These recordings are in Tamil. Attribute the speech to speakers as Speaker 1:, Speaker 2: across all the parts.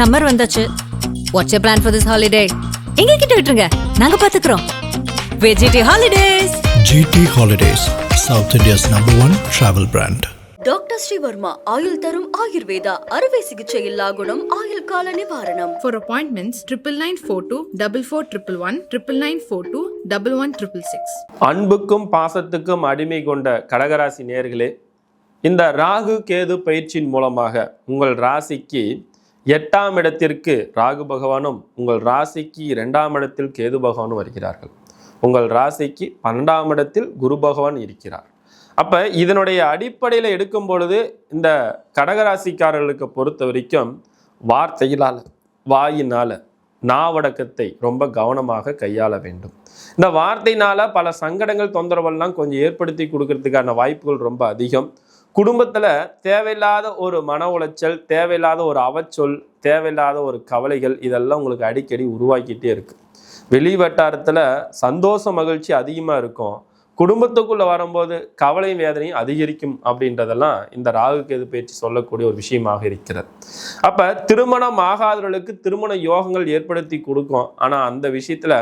Speaker 1: சம்மர் வந்தாச்சு. What's you plan for this holiday எங்க கிட்ட விட்டுருங்க. நாங்க பாத்துக்கிறோம். GT holidays
Speaker 2: GT Holidays, South India's number one travel brand.
Speaker 3: Doctor Srivarma ஆயுள் தரும் ஆயுர்வேதா அறுவை சிகிச்சை இல்லா குணம் ஆயுள் கால நிவாரணம்
Speaker 4: For appointments, triple nine four two double four triple one triple nine four two double one triple six.
Speaker 5: அன்புக்கும் பாசத்துக்கும் அடிமை கொண்ட கடகராசி நேர்களே இந்த ராகு கேது பயிற்சியின் மூலமாக உங்கள் ராசிக்கு எட்டாம் இடத்திற்கு ராகு பகவானும் உங்கள் ராசிக்கு இரண்டாம் இடத்தில் கேது பகவானும் வருகிறார்கள். உங்கள் ராசிக்கு பன்னெண்டாம் இடத்தில் குரு பகவான் இருக்கிறார். அப்போ இதனுடைய அடிப்படையில் எடுக்கும் பொழுது இந்த கடகராசிக்காரர்களுக்கு பொறுத்த வரைக்கும் வார்த்தையினால் வாயினால் நாவடக்கத்தை ரொம்ப கவனமாக கையாள வேண்டும். இந்த வார்த்தையினால பல சங்கடங்கள் தொந்தரவெல்லாம் கொஞ்சம் ஏற்படுத்தி கொடுக்கறதுக்கான வாய்ப்புகள் ரொம்ப அதிகம். குடும்பத்தில் தேவையில்லாத ஒரு மன உளைச்சல் தேவையில்லாத ஒரு அவச்சொல் தேவையில்லாத ஒரு கவலைகள் இதெல்லாம் உங்களுக்கு அடிக்கடி உருவாக்கிட்டே இருக்கு. வெளி வட்டாரத்தில் சந்தோஷ மகிழ்ச்சி அதிகமாக இருக்கும். குடும்பத்துக்குள்ளே வரும்போது கவலையும் வேதனையும் அதிகரிக்கும் அப்படின்றதெல்லாம் இந்த ராகு கேது பயிற்சி சொல்லக்கூடிய ஒரு விஷயமாக இருக்கிறது. அப்போ திருமணம் ஆகாதவர்களுக்கு திருமண யோகங்கள் ஏற்படுத்தி கொடுக்கும். ஆனால் அந்த விஷயத்தில்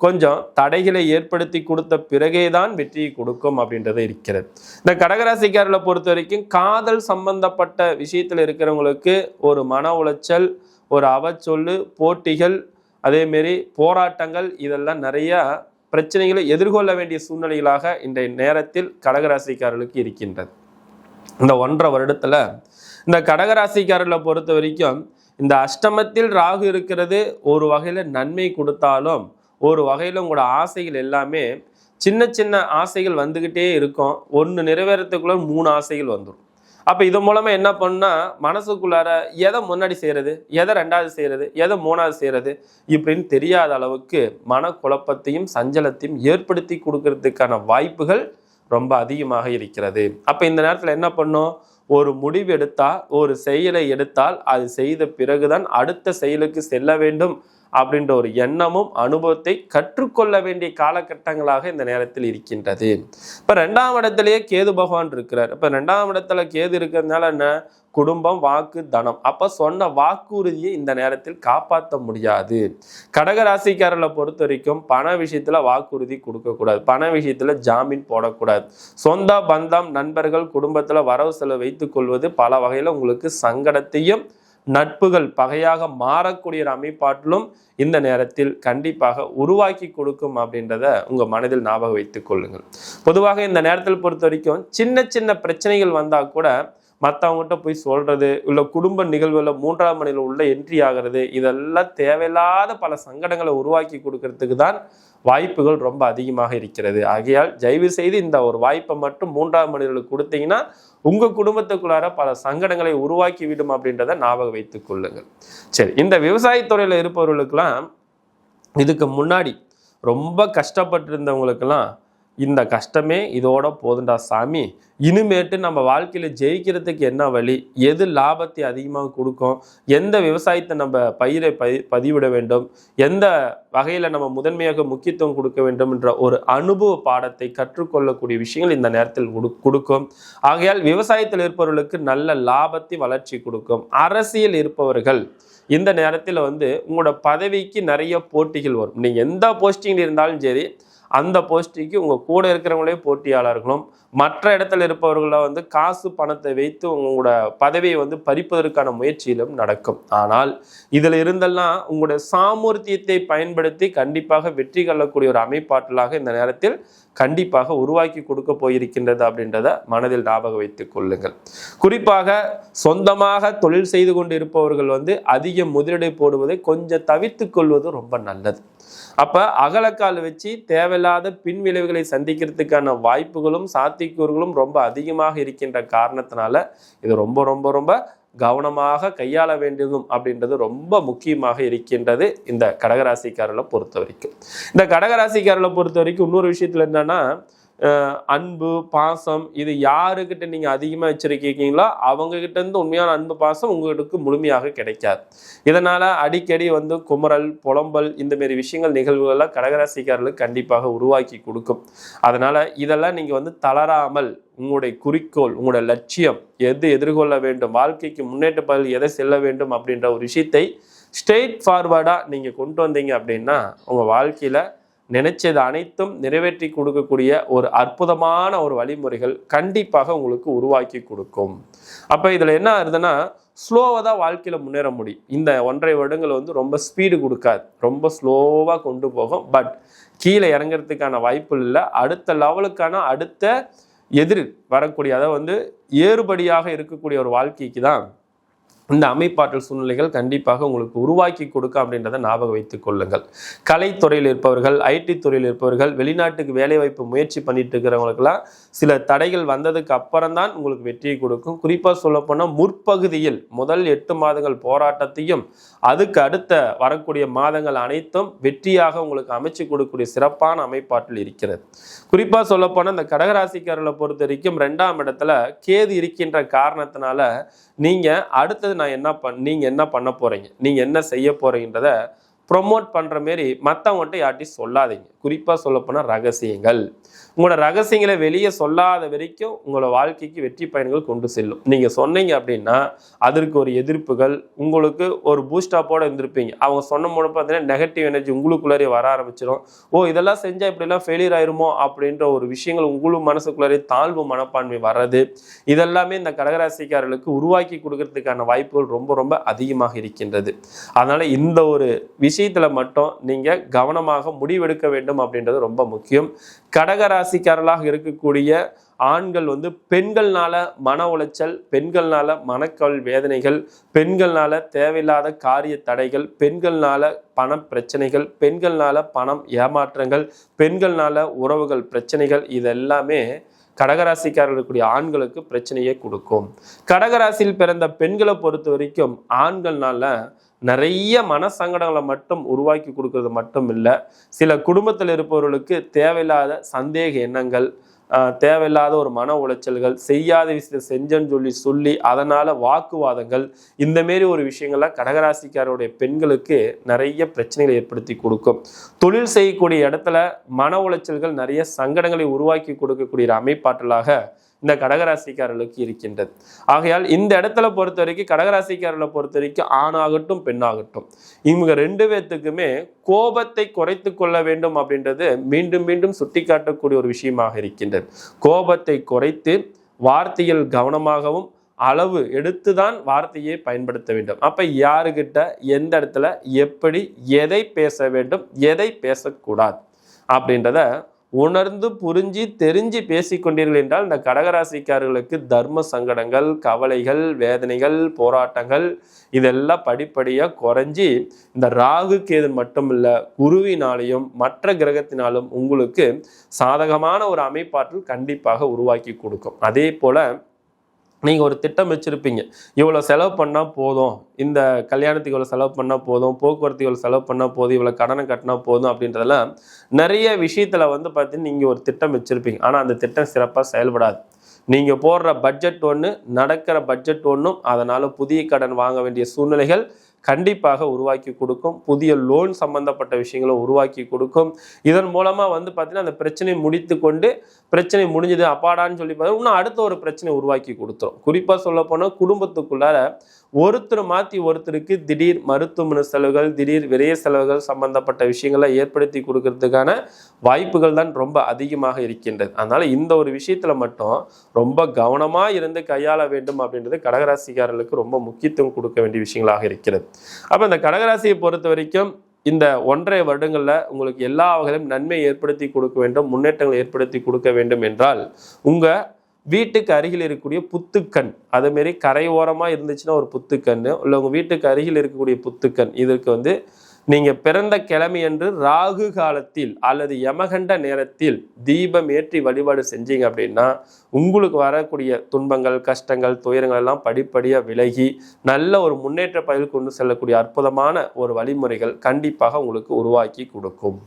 Speaker 5: கொஞ்சம் தடைகளை ஏற்படுத்தி கொடுத்த பிறகே தான் வெற்றியை கொடுக்கும் அப்படின்றது இருக்கிறது. இந்த கடகராசிக்காரர்களை பொறுத்த வரைக்கும் காதல் சம்பந்தப்பட்ட விஷயத்தில் இருக்கிறவங்களுக்கு ஒரு மன உளைச்சல் ஒரு அவச்சொல்லு போட்டிகள் அதேமாரி போராட்டங்கள் இதெல்லாம் நிறையா பிரச்சனைகளை எதிர்கொள்ள வேண்டிய சூழ்நிலைகளாக இன்றைய நேரத்தில் கடகராசிக்காரர்களுக்கு இருக்கின்றது. இந்த ஒன்றரை வருடத்தில் இந்த கடகராசிக்காரர்களை பொறுத்த வரைக்கும் இந்த அஷ்டமத்தில் ராகு இருக்கிறது ஒரு வகையில் நன்மை கொடுத்தாலும் ஒரு வகையில் உங்களோட ஆசைகள் எல்லாமே சின்ன சின்ன ஆசைகள் வந்துக்கிட்டே இருக்கும். ஒன்று நிறைவேறத்துக்குள்ள மூணு ஆசைகள் வந்துடும் அப்போ இது மூலமாக என்ன பண்ணால் மனசுக்குள்ளார எதை முன்னாடி செய்கிறது எதை ரெண்டாவது செய்கிறது எதை மூணாவது செய்கிறது இப்படின்னு தெரியாத அளவுக்கு மனக்குழப்பத்தையும் சஞ்சலத்தையும் ஏற்படுத்தி கொடுக்கறதுக்கான வாய்ப்புகள் ரொம்ப அதிகமாக இருக்கிறது. அப்போ இந்த நேரத்தில் என்ன பண்ணும்? ஒரு முடிவு எடுத்தால் ஒரு செயலை எடுத்தால் அது செய்த பிறகுதான் அடுத்த செயலுக்கு செல்ல வேண்டும். அப்படின்ற ஒரு எண்ணமும் அனுபவத்தை கற்றுக்கொள்ள வேண்டிய காலகட்டங்களாக இந்த நேரத்தில் இருக்கின்றது. இப்போ ரெண்டாம் இடத்துலயே கேது பகவான் இருக்கிறார். இப்போ ரெண்டாம் இடத்துல கேது இருக்கிறதுனால என்ன? குடும்பம் வாக்கு தனம். அப்போ சொன்ன வாக்குறுதியை இந்த நேரத்தில் காப்பாற்ற முடியாது. கடகராசிக்காரர்களை பொறுத்த வரைக்கும் பண விஷயத்தில் வாக்குறுதி கொடுக்கக்கூடாது. பண விஷயத்தில் ஜாமீன் போடக்கூடாது. சொந்த பந்தம் நண்பர்கள் குடும்பத்தில் வரவு செலவு வைத்துக் கொள்வது பல வகையில் உங்களுக்கு சங்கடத்தையும் நட்புகள் பகையாக மாறக்கூடிய ஒரு அமைப்பாட்டிலும் இந்த நேரத்தில் கண்டிப்பாக உருவாக்கி கொடுக்கும் அப்படின்றத உங்க மனதில் ஞாபகம் வைத்துக் கொள்ளுங்கள். பொதுவாக இந்த நேரத்தில் பொறுத்த வரைக்கும் சின்ன சின்ன பிரச்சனைகள் வந்தா கூட மற்றவங்ககிட்ட போய் சொல்றது இல்லை குடும்ப நிகழ்வுல மூன்றாம் மணியில் உள்ள என்ட்ரி ஆகிறது இதெல்லாம் தேவையில்லாத பல சங்கடங்களை உருவாக்கி கொடுக்கறதுக்கு தான் வாய்ப்புகள் ரொம்ப அதிகமாக இருக்கிறது. ஆகையால் தயவு செய்து இந்த ஒரு வாய்ப்பை மட்டும் மூன்றாம் மனிதர்களுக்கு கொடுத்தீங்கன்னா உங்க குடும்பத்துக்குள்ளார பல சங்கடங்களை உருவாக்கி விடும் அப்படின்றத ஞாபகம் வைத்துக் கொள்ளுங்கள். சரி இந்த விவசாயத்துறையில இருப்பவர்களுக்கெல்லாம் இதுக்கு முன்னாடி ரொம்ப கஷ்டப்பட்டிருந்தவங்களுக்கெல்லாம் இந்த கஷ்டமே இதோட போதுண்டா சாமி. இனிமேட்டு நம்ம வாழ்க்கையில் ஜெயிக்கிறதுக்கு என்ன வழி? எது லாபத்தை அதிகமாக கொடுக்கும்? எந்த விவசாயத்தை நம்ம பயிரை பதி பதிவிட வேண்டும்? எந்த வகையில் நம்ம முதன்மையாக முக்கியத்துவம் கொடுக்க வேண்டும் என்ற ஒரு அனுபவ பாடத்தை கற்றுக்கொள்ளக்கூடிய விஷயங்கள் இந்த நேரத்தில் கொடுக்கும். ஆகையால் விவசாயத்தில் இருப்பவர்களுக்கு நல்ல லாபத்தை வளர்ச்சி கொடுக்கும். அரசியல் இருப்பவர்கள் இந்த நேரத்தில் வந்து உங்களோட பதவிக்கு நிறைய போட்டிகள் வரும். நீங்கள் எந்த போஸ்டிங் இருந்தாலும் சரி அந்த போஸ்டிக்கு உங்கள் கூட இருக்கிறவங்களே போட்டியாளர்களும் மற்ற இடத்துல இருப்பவர்களை வந்து காசு பணத்தை வைத்து உங்களோட பதவியை வந்து பறிப்பதற்கான முயற்சியிலும் நடக்கும். ஆனால் இதில் இருந்தெல்லாம் உங்களுடைய சாமர்த்தியத்தை பயன்படுத்தி கண்டிப்பாக வெற்றி கொள்ளக்கூடிய ஒரு அமைப்பாற்றலாக இந்த நேரத்தில் கண்டிப்பாக உருவாக்கி கொடுக்க போயிருக்கின்றது அப்படின்றத மனதில் ஞாபகம் வைத்துக் கொள்ளுங்கள். குறிப்பாக சொந்தமாக தொழில் செய்து கொண்டு இருப்பவர்கள் வந்து அதிக முதலீடு போடுவதை கொஞ்சம் தவிர்த்து கொள்வது ரொம்ப நல்லது. அப்ப அகலக்கால் வச்சு தேவையில்லாத பின் விளைவுகளை சந்திக்கிறதுக்கான வாய்ப்புகளும் சாத்தியக்கூறுகளும் ரொம்ப அதிகமாக இருக்கின்ற காரணத்தினால இது ரொம்ப ரொம்ப ரொம்ப கவனமாக கையாள வேண்டியதும் அப்படின்றது ரொம்ப முக்கியமாக இருக்கின்றது இந்த கடகராசிக்காரர்களை பொறுத்த வரைக்கும். இந்த கடகராசிக்காரர்களை பொறுத்த வரைக்கும் இன்னொரு விஷயத்துல என்னன்னா அன்பு பாசம் இது யாருக்கிட்ட நீங்கள் அதிகமாக வச்சுருக்கீங்களோ அவங்கக்கிட்ட இருந்து உண்மையான அன்பு பாசம் உங்களுக்கு முழுமையாக கிடைக்காது. இதனால் அடிக்கடி வந்து குமரல் புலம்பல் இந்தமாரி விஷயங்கள் நிகழ்வுகள்லாம் கடகராசிக்காரர்களுக்கு கண்டிப்பாக உருவாக்கி கொடுக்கும். அதனால் இதெல்லாம் நீங்கள் வந்து தளராமல் உங்களுடைய குறிக்கோள் உங்களுடைய லட்சியம் எது எதிர்கொள்ள வேண்டும் வாழ்க்கைக்கு முன்னேற்ற பதில் எதை செல்ல வேண்டும் அப்படின்ற ஒரு விஷயத்தை ஸ்ட்ரெயிட் ஃபார்வர்டாக நீங்கள் கொண்டு வந்தீங்க அப்படின்னா உங்கள் வாழ்க்கையில் நினைச்சது அனைத்தும் நிறைவேற்றி கொடுக்கக்கூடிய ஒரு அற்புதமான ஒரு வழிமுறைகள் கண்டிப்பாக உங்களுக்கு உருவாக்கி கொடுக்கும். அப்போ இதில் என்ன ஆகுதுன்னா ஸ்லோவாக தான் வாழ்க்கையில் முன்னேற முடியும். இந்த ஒன்றரை வருடங்கள் வந்து ரொம்ப ஸ்பீடு கொடுக்காது. ரொம்ப ஸ்லோவாக கொண்டு போகும். பட் கீழே இறங்குறதுக்கான வாய்ப்பு இல்லை. அடுத்த லெவலுக்கான அடுத்த எதிர் வரக்கூடிய அதாவது வந்து ஏறுபடியாக இருக்கக்கூடிய ஒரு வாழ்க்கைக்கு தான் இந்த அமைப்பாற்றல் சூழ்நிலைகள் கண்டிப்பாக உங்களுக்கு உருவாக்கி கொடுக்க அப்படின்றத ஞாபகம் வைத்துக் கொள்ளுங்கள். கலைத்துறையில் இருப்பவர்கள் ஐடி துறையில் இருப்பவர்கள் வெளிநாட்டுக்கு வேலைவாய்ப்பு முயற்சி பண்ணிட்டு இருக்கிறவங்களுக்கெல்லாம் சில தடைகள் வந்ததுக்கு அப்புறம் தான் உங்களுக்கு வெற்றியை கொடுக்கும். குறிப்பாக சொல்லப்போனால் முற்பகுதியில் முதல் எட்டு மாதங்கள் போராட்டத்தையும் அதுக்கு அடுத்த வரக்கூடிய மாதங்கள் அனைத்தும் வெற்றியாக உங்களுக்கு அமைச்சு கொடுக்கக்கூடிய சிறப்பான அமைப்பாற்றல் இருக்கிறது. குறிப்பாக சொல்லப்போனால் இந்த கடகராசிக்காரர்களை பொறுத்த வரைக்கும் ரெண்டாம் இடத்துல கேது இருக்கின்ற காரணத்தினால நீங்கள் அடுத்தது நான் என்ன பண் நீங்கள் என்ன பண்ண போகிறீங்க நீங்கள் என்ன செய்ய போகிறீங்கன்றத ப்ரொமோட் பண்ணுற மாரி மற்றவங்கள்ட்ட யார்ட்டையும் சொல்லாதீங்க. குறிப்பாக சொல்லப்போனால் ரகசியங்கள். உங்களோட ரகசியங்களை வெளியே சொல்லாத வரைக்கும் உங்களோட வாழ்க்கைக்கு வெற்றி பயணங்கள் கொண்டு செல்லும். நீங்கள் சொன்னீங்க அப்படின்னா அதற்கு ஒரு எதிர்ப்புகள் உங்களுக்கு ஒரு பூஸ்டாப்போட இருந்திருப்பீங்க. அவங்க சொன்ன மூலம் பார்த்தீங்கன்னா நெகட்டிவ் எனர்ஜி உங்களுக்குள்ளே வர ஆரம்பிச்சிடும் ஓ இதெல்லாம் செஞ்சால் இப்படிலாம் ஃபெயிலியர் ஆயிருமோ அப்படின்ற ஒரு விஷயங்கள் உங்களுக்கு மனசுக்குள்ளேயே தாழ்வு மனப்பான்மை வர்றது. இதெல்லாமே இந்த கடகராசிக்காரர்களுக்கு உருவாக்கி கொடுக்கறதுக்கான வாய்ப்புகள் ரொம்ப ரொம்ப அதிகமாக இருக்கின்றது. அதனால் இந்த ஒரு விஷயத்தில் மட்டும் நீங்க கவனமாக முடிவெடுக்க வேண்டும் அப்படின்றது ரொம்ப முக்கியம். கடகராசிக்காரர்களாக இருக்கக்கூடிய ஆண்கள் வந்து பெண்கள்னால மன உளைச்சல் பெண்கள்னால மனக்கவல் வேதனைகள் பெண்கள்னால தேவையில்லாத காரிய தடைகள் பெண்கள்னால பண பிரச்சனைகள் பெண்கள்னால பணம் ஏமாற்றங்கள் பெண்கள்னால உறவுகள் பிரச்சனைகள் இதெல்லாமே கடகராசிக்காரர்களுடைய ஆண்களுக்கு பிரச்சனையை கொடுக்கும். கடகராசியில் பிறந்த பெண்களை பொறுத்த வரைக்கும் ஆண்கள்னால நிறைய மனசங்கடங்களை மட்டும் உருவாக்கி கொடுக்கறது மட்டும் இல்லை. சில குடும்பத்தில் இருப்பவர்களுக்கு தேவையில்லாத சந்தேக எண்ணங்கள் தேவையில்லாத ஒரு மன உளைச்சல்கள் செய்யாத விஷயத்தை செஞ்சேன்னு சொல்லி சொல்லி அதனால் வாக்குவாதங்கள் இந்த மாரி ஒரு விஷயங்கள்லாம் கடகராசிக்காரருடைய பெண்களுக்கு நிறைய பிரச்சனைகளை ஏற்படுத்தி கொடுக்கும். தொழில் செய்யக்கூடிய இடத்துல மன உளைச்சல்கள் நிறைய சங்கடங்களை உருவாக்கி கொடுக்கக்கூடிய ஒரு அமைப்பாற்றலாக இந்த கடகராசிக்காரர்களுக்கு இருக்கின்றது. ஆகையால் இந்த இடத்துல பொறுத்த வரைக்கும் கடகராசிக்காரர்களை பொறுத்த வரைக்கும் ஆணாகட்டும் பெண்ணாகட்டும். இவங்க ரெண்டு பேர்த்துக்குமே கோபத்தை குறைத்து கொள்ள வேண்டும் அப்படின்றது மீண்டும் மீண்டும் சுட்டிக்காட்டக்கூடிய ஒரு விஷயமாக இருக்கின்றது. கோபத்தை குறைத்து வார்த்தையில் கவனமாகவும் அளவு எடுத்துதான் வார்த்தையை பயன்படுத்த வேண்டும். அப்ப யாருக்கிட்ட எந்த இடத்துல எப்படி எதை பேச வேண்டும் எதை பேசக்கூடாது அப்படின்றத உணர்ந்து புரிஞ்சு தெரிஞ்சு பேசிக்கொண்டீர்கள் என்றால் இந்த கடகராசிக்காரர்களுக்கு தர்ம சங்கடங்கள் கவலைகள் வேதனைகள் போராட்டங்கள் இதெல்லாம் படிப்படியாக குறைஞ்சி இந்த ராகு கேது மட்டும் இல்லை குருவினாலையும் மற்ற கிரகத்தினாலும் உங்களுக்கு சாதகமான ஒரு அமைப்பாற்றல் கண்டிப்பாக உருவாக்கி கொடுக்கும். அதே போல் நீங்கள் ஒரு திட்டம் வச்சுருப்பீங்க. இவ்வளோ செலவு பண்ணால் போதும். இந்த கல்யாணத்துக்கு இவ்வளோ செலவு பண்ணால் போதும். போக்குவரத்து இவ்வளோ செலவு பண்ணால் போதும். இவ்வளோ கடனை கட்டினா போதும் அப்படின்றதெல்லாம் நிறைய விஷயத்தில் வந்து பார்த்தீங்கன்னா நீங்கள் ஒரு திட்டம் வச்சுருப்பீங்க. ஆனால் அந்த திட்டம் சிறப்பாக செயல்படாது. நீங்கள் போடுற பட்ஜெட் ஒன்று நடக்கிற பட்ஜெட் ஒன்றும் அதனால் புதிய கடன் வாங்க வேண்டிய சூழ்நிலைகள் கண்டிப்பாக உருவாக்கி கொடுக்கும். புதிய லோன் சம்பந்தப்பட்ட விஷயங்களை உருவாக்கி கொடுக்கும். இதன் மூலமாக வந்து பார்த்தீங்கன்னா அந்த பிரச்சனையை முடித்து கொண்டு பிரச்சனை முடிஞ்சது அப்பாடான்னு சொல்லி பார்த்தா இன்னும் அடுத்த ஒரு பிரச்சனை உருவாக்கி கொடுத்துரும். குறிப்பாக சொல்ல போனால் குடும்பத்துக்குள்ளார ஒருத்தர் மாற்றி ஒருத்தருக்கு திடீர் மருத்துவமனை செலவுகள் திடீர் விரைய செலவுகள் சம்பந்தப்பட்ட விஷயங்களை ஏற்படுத்தி கொடுக்கறதுக்கான வாய்ப்புகள் தான் ரொம்ப அதிகமாக இருக்கின்றது. அதனால் இந்த ஒரு விஷயத்தில் மட்டும் ரொம்ப கவனமாக இருந்து கையாள வேண்டும் அப்படின்றது கடகராசிக்காரர்களுக்கு ரொம்ப முக்கியத்துவம் கொடுக்க வேண்டிய விஷயங்களாக இருக்கிறது. அப்போ இந்த கடகராசியை பொறுத்த வரைக்கும் இந்த ஒன்றரை வருடங்களில் உங்களுக்கு எல்லா வகையிலும் நன்மை ஏற்படுத்தி கொடுக்க வேண்டும் முன்னேற்றங்களை ஏற்படுத்தி கொடுக்க வேண்டும் என்றால் உங்கள் வீட்டுக்கு அருகில் இருக்கக்கூடிய புத்துக்கண் அதேமாரி கரையோரமாக இருந்துச்சுன்னா ஒரு புத்துக்கண் இல்லை உங்கள் வீட்டுக்கு அருகில் இருக்கக்கூடிய புத்துக்கண் இதற்கு வந்து நீங்கள் பிறந்த கிழமையன்று ராகு காலத்தில் அல்லது யமகண்ட நேரத்தில் தீபம் ஏற்றி வழிபாடு செஞ்சீங்க அப்படின்னா உங்களுக்கு வரக்கூடிய துன்பங்கள் கஷ்டங்கள் துயரங்கள் எல்லாம் படிப்படியாக விலகி நல்ல ஒரு முன்னேற்ற பயிர் கொண்டு செல்லக்கூடிய அற்புதமான ஒரு வழிமுறைகள் கண்டிப்பாக உங்களுக்கு உருவாக்கி கொடுக்கும்.